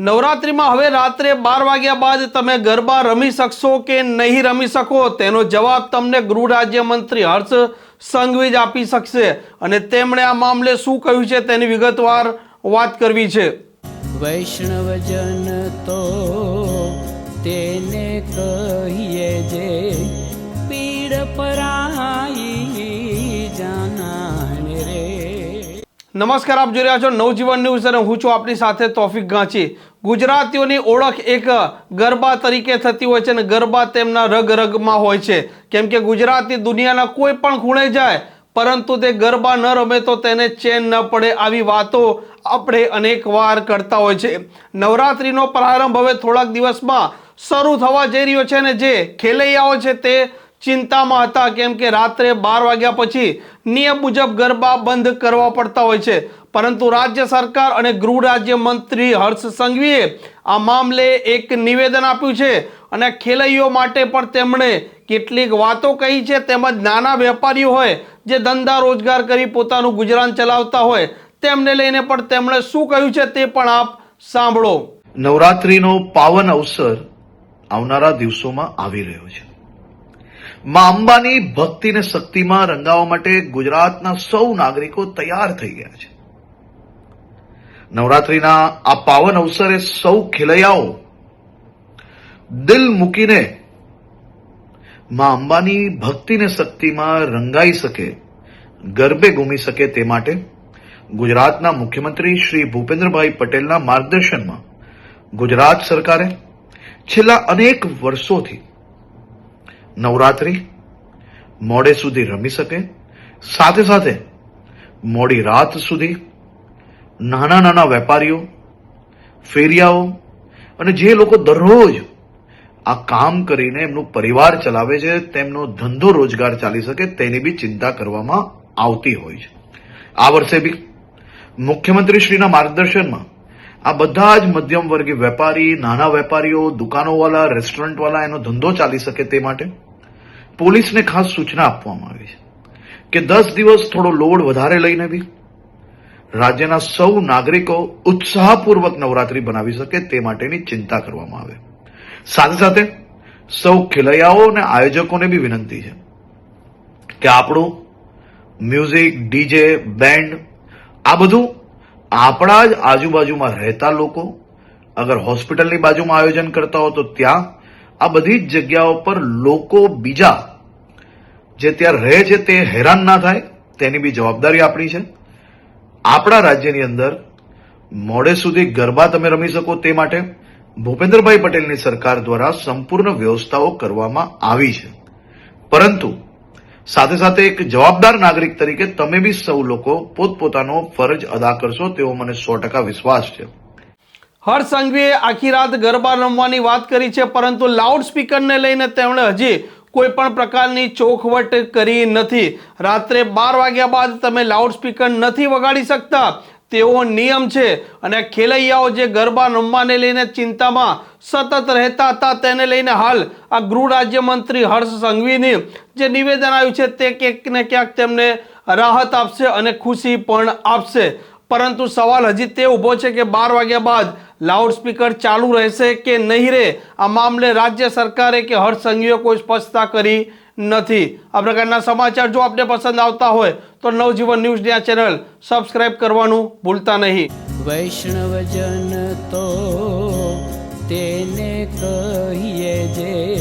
નવરાત્રિમાં હવે રાત્રે બાર વાગ્યા બાદ તમે ગરબા રમી શકશો કે નહીં રમી શકો? તેનો જવાબ તમને ગૃહ રાજ્યમંત્રી હર્ષ સંઘવી જ આપી શકશે. અને તેમણે આ મામલે શું કહ્યું છે તેની વિગતવાર વાત કરવી છે. વૈષ્ણવજન તો તેને કહીએ જે પીડ પરાઈ જાનાને રે. નમસ્કાર આપ જોઈ રહ્યા છો નવજીવન ન્યૂઝ અને હું છું આપની સાથે તોફિક ગાંચી. ગુજરાતીઓની ઓળખ એક ગરબા તરીકે થતી હોય છે અને ગરબા તેમના રગ રગમાં હોય છે. કેમ કે ગુજરાતી દુનિયાના કોઈ પણ ખૂણે જાય, પરંતુ તે ગરબા ન રમે તો તેને ચેન ન પડે આવી વાતો આપણે અનેક વાર કરતા હોય છે. નવરાત્રિનો પ્રારંભ હવે થોડાક દિવસમાં શરૂ થવા જઈ રહ્યો છે અને જે ખેલૈયાઓ છે તે ચિંતામાં હતા કેમ કે રાત્રે બાર વાગ્યા પછી નિયમ મુજબ ગરબા બંધ કરવા પડતા હોય છે. પરંતુ રાજ્ય સરકાર અને ગૃહ રાજ્ય મંત્રી હર્ષ સંઘવીએ આ મામલે એક નિવેદન આપ્યું છે અને ખેલૈયો માટે પણ તેમણે કેટલીક વાતો કહી છે. તેમજ નાના વેપારીઓ હોય જે ધંધા રોજગાર કરી પોતાનું ગુજરાન ચલાવતા હોય તેમને લઈને પણ તેમણે શું કહ્યું છે તે પણ આપ સાંભળો. નવરાત્રિનો પાવન અવસર આવનારા દિવસોમાં આવી રહ્યો છે. મા અંબાની ભક્તિ ને શક્તિમાં રંગાવવા માટે ગુજરાતના સૌ નાગરિકો તૈયાર થઈ ગયા છે. નવરાત્રીના આ પાવન અવસરે સૌ ખેલૈયાઓ દિલ મૂકીને મા અંબાની ભક્તિને શક્તિમાં રંગાઈ શકે, ગરબે ગુમી શકે તે માટે ગુજરાતના મુખ્યમંત્રી શ્રી ભૂપેન્દ્રભાઈ પટેલના માર્ગદર્શનમાં ગુજરાત સરકારે છેલ્લા અનેક વર્ષોથી નવરાત્રિ મોડે સુધી રમી શકે. સાથે સાથે મોડી રાત સુધી નાના નાના વેપારીઓ, ફેરિયાઓ અને જે લોકો દરરોજ આ કામ કરીને એમનું પરિવાર ચલાવે છે, તેમનો ધંધો રોજગાર ચાલી શકે તેની બી ચિંતા કરવામાં આવતી હોય છે. આ વર્ષે બી મુખ્યમંત્રીશ્રીના માર્ગદર્શનમાં આ બધા જ મધ્યમ વર્ગીય વેપારી, નાના વેપારીઓ દુકાનોવાળા રેસ્ટોરન્ટવાળા એનો ધંધો ચાલી શકે તે માટે પોલીસને ખાસ સૂચના આપવામાં આવી છે કે દસ દિવસ થોડો લોડ વધારે લઈને બી રાજ્યના સૌ નાગરિકો ઉત્સાહપૂર્વક નવરાત્રી બનાવી શકે તે માટેની ચિંતા કરવામાં આવે. સાથે સાથે સૌ ખેલૈયાઓ અને આયોજકોને બી વિનંતી છે કે આપણું મ્યુઝિક, ડીજે, બેન્ડ આ બધું આપણા જ આજુબાજુમાં રહેતા લોકો અગર હોસ્પિટલની બાજુમાં આયોજન કરતા હો તો ત્યાં આ બધી જ જગ્યાઓ પર લોકો બીજા જે ત્યાં રહે છે તે હેરાન ના થાય, તેની બી જવાબદારી આપણી છે. આપણા રાજ્યની અંદર મોડે સુધી ગરબા તમે રમી શકો તે માટે ભૂપેન્દ્રભાઈ પટેલની સરકાર દ્વારા સંપૂર્ણ વ્યવસ્થાઓ કરવામાં આવી છે. પરંતુ સાથે સાથે એક જવાબદાર નાગરિક તરીકે તમે બી સૌ લોકો પોતપોતાનો ફરજ અદા કરશો તેવો મને સો ટકા વિશ્વાસ છે. હર્ષ સંઘવીએ આખી રાત ગરબા રમવાની વાત કરી છે, પરંતુ લાઉડ સ્પીકરને લઈને તેમણે હજી કોઈ પણ પ્રકારની ચોખવટ કરી નથી. રાત્રે બાર વાગ્યા બાદ તમે લાઉડ સ્પીકર નથી વગાડી શકતા. તેવો નિયમ છે અને ખેલૈયાઓ જે ગરબા રમવાને લઈને ચિંતામાં સતત રહેતા હતા તેને લઈને હાલ આ ગૃહ રાજ્યમંત્રી હર્ષ સંઘવીની જે નિવેદન આવ્યું છે તે ક્યાંક ને ક્યાંક તેમને રાહત આપશે અને ખુશી પણ આપશે. પરંતુ સવાલ હજી તે ઊભો છે કે બાર વાગ્યા બાદ લાઉડ સ્પીકર ચાલુ રહેશે કે નહીં રહે આ મામલે રાજ્ય સરકારે કે હર્ષ સંઘવીએ કોઈ સ્પષ્ટતા કરી નથી આ પ્રકારના સમાચાર જો આપને પસંદ આવતા હોય તો નવજીવન ન્યૂઝની આ ચેનલ સબસ્ક્રાઇબ કરવાનું ભૂલતા નહીં વૈષ્ણવજન તો તેને કહીએ જે